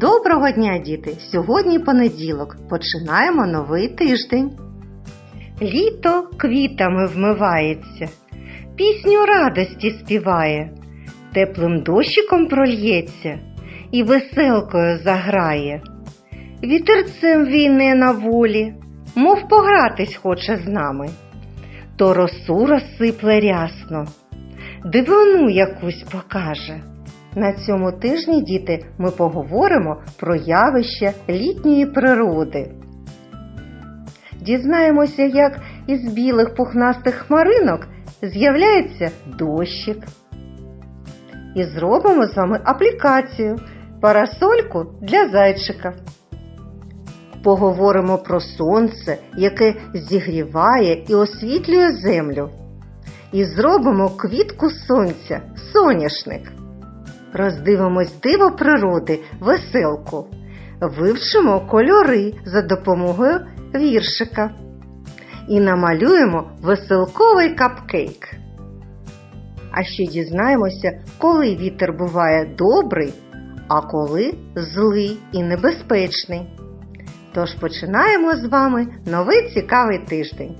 Доброго дня, діти! Сьогодні понеділок. Починаємо новий тиждень. Літо квітами вмивається, пісню радості співає, теплим дощиком прольється і веселкою заграє. Вітерцем війне на волі, мов погратись хоче з нами. То росу розсипле рясно, дивину якусь покаже. На цьому тижні, діти, ми поговоримо про явище літньої природи. Дізнаємося, як із білих пухнастих хмаринок з'являється дощик. І зробимо з вами аплікацію парасольку для зайчика. Поговоримо про сонце, яке зігріває і освітлює землю. І зробимо квітку сонця соняшник. Роздивимось диво природи, веселку. Вивчимо кольори за допомогою віршика. І намалюємо веселковий капкейк. А ще дізнаємося, коли вітер буває добрий, а коли злий і небезпечний. Тож починаємо з вами новий цікавий тиждень.